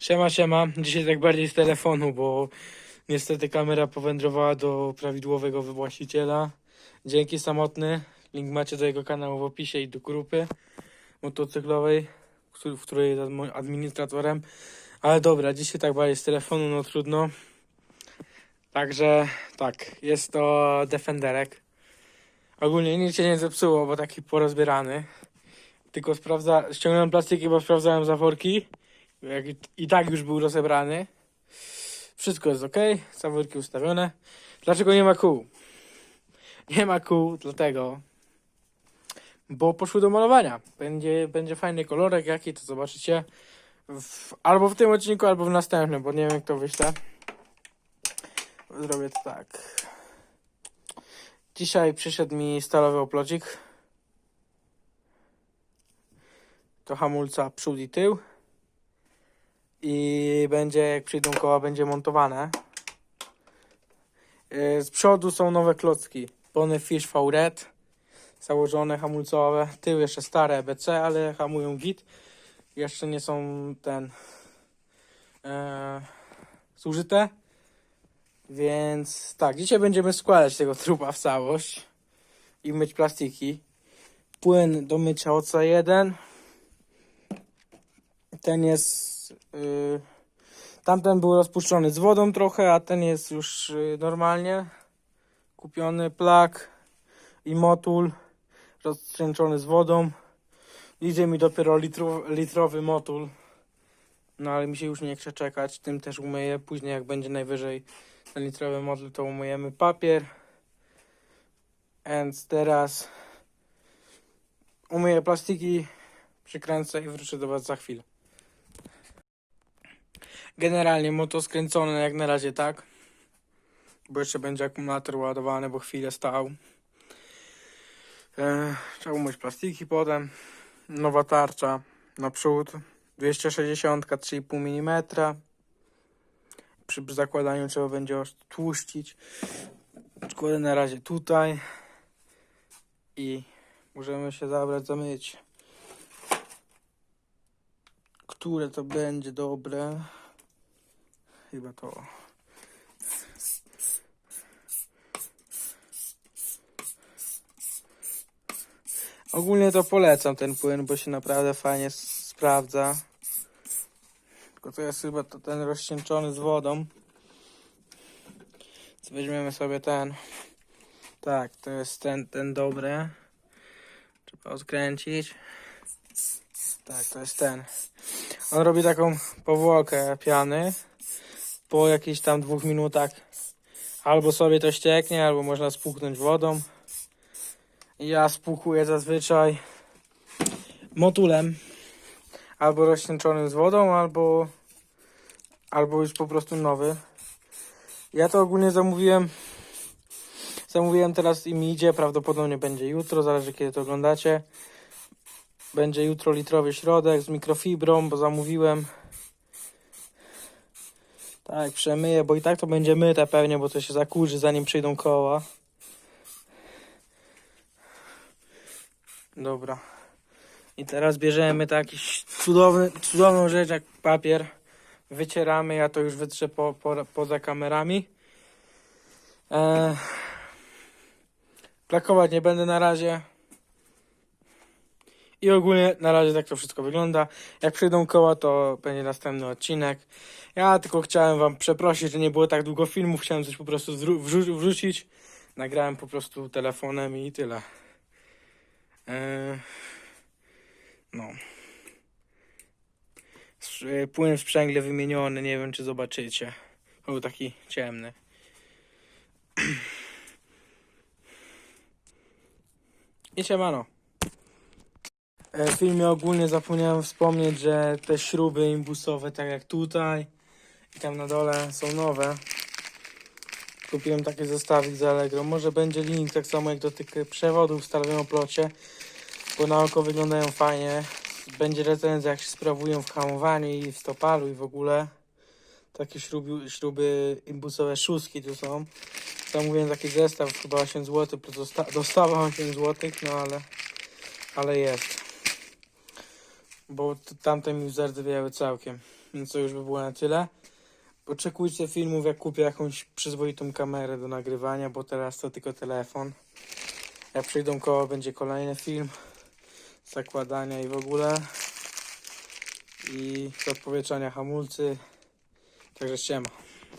Siema, siema. Dzisiaj tak bardziej z telefonu, bo niestety kamera powędrowała do prawidłowego właściciela. Dzięki samotny. Link macie do jego kanału w opisie i do grupy motocyklowej, w której jest administratorem. Ale dobra, dzisiaj tak bardziej z telefonu, no trudno. Także tak, jest to Defenderek. Ogólnie nic się nie zepsuło, bo taki porozbierany. Tylko sprawdza, ściągnąłem plastiki, bo sprawdzałem zaworki. Jak i, tak już był rozebrany. Wszystko jest ok, zaworki ustawione. Dlaczego nie ma kół? Nie ma kół, dlatego. Bo poszły do malowania. Będzie, będzie fajny kolorek, jaki to zobaczycie. W, albo w tym odcinku, albo w następnym, bo nie wiem jak to wyślę. Zrobię to tak. Dzisiaj przyszedł mi stalowy oplocik. To hamulca przód i tył. I będzie, jak przyjdą koła, będzie montowane. Yy, Z przodu są nowe klocki. Bony Fish V Red. Założone hamulcowe. Tył jeszcze stare EBC, ale hamują git. Jeszcze nie są ten e, zużyte. Więc tak, dzisiaj będziemy składać tego trupa w całość i myć plastiki. Płyn do mycia OC1. Ten jest. Yy, tamten był rozpuszczony z wodą trochę, a ten jest już yy, normalnie. Kupiony plak i motul roztrzęczony z wodą. Idzie mi dopiero litro, litrowy motul. No ale mi się już nie chce czekać. Tym też umyję. Później jak będzie najwyżej ten litrowy motul, to umyjemy papier. Więc teraz umyję plastiki, przykręcę i wrócę do Was za chwilę. Generalnie motor skręcony jak na razie tak. Bo jeszcze będzie akumulator ładowany, bo chwilę stał. E, trzeba umyć plastiki potem. Nowa tarcza naprzód. 260 3,5 mm. Przy zakładaniu trzeba będzie tłuścić. Kładę na razie tutaj. I możemy się zabrać za. Które to będzie dobre? Chyba to. Ogólnie to polecam ten płyn, bo się naprawdę fajnie sprawdza. Tylko to jest chyba to ten rozcieńczony z wodą. Więc weźmiemy sobie ten. Tak, to jest ten, ten dobry. Trzeba odkręcić. Tak, to jest ten. On robi taką powłokę piany. Po jakichś tam dwóch minutach albo sobie to ścieknie, albo można spłuknąć wodą. Ja spłukuję zazwyczaj motulem. Albo rozcieńczonym z wodą, albo, albo już po prostu nowy. Ja to ogólnie zamówiłem. Zamówiłem teraz i mi idzie, prawdopodobnie będzie jutro, zależy kiedy to oglądacie. Będzie jutro litrowy środek z mikrofibrą, bo zamówiłem. Tak, przemyję, bo i tak to będzie myte pewnie, bo to się zakurzy zanim przyjdą koła. Dobra. I teraz bierzemy taki cudowny, cudowną rzecz jak papier. Wycieramy, ja to już wytrzę po, po, poza kamerami. Eee, plakować nie będę na razie. I ogólnie na razie tak to wszystko wygląda. Jak przyjdą koła, to będzie następny odcinek. Ja tylko chciałem wam przeprosić, że nie było tak długo filmów. Chciałem coś po prostu wrzu- wrzucić. Nagrałem po prostu telefonem i tyle. Eee, no. Sz- Płyn sprzęgle wymieniony, nie wiem czy zobaczycie. Był taki ciemny. I siemano. E, W filmie ogólnie zapomniałem wspomnieć, że te śruby imbusowe, tak jak tutaj i tam na dole są nowe. Kupiłem taki zestawik z Allegro. Może będzie link tak samo jak do tych przewodów w starym oplocie, bo na oko wyglądają fajnie. Będzie recenzja jak się sprawują w hamowaniu i w stopalu i w ogóle. Takie śruby, śruby imbusowe szóstki tu są. Zamówiłem taki zestaw, chyba 8 zł, plus dosta- dostawa 8 zł, no ale, ale jest. Bo tamte mi zardzewiały całkiem. Więc to już by było na tyle. Oczekujcie filmów, jak kupię jakąś przyzwoitą kamerę do nagrywania, bo teraz to tylko telefon. Jak przyjdą koło, będzie kolejny film zakładania i w ogóle. I do odpowietrzania hamulcy. Także siema.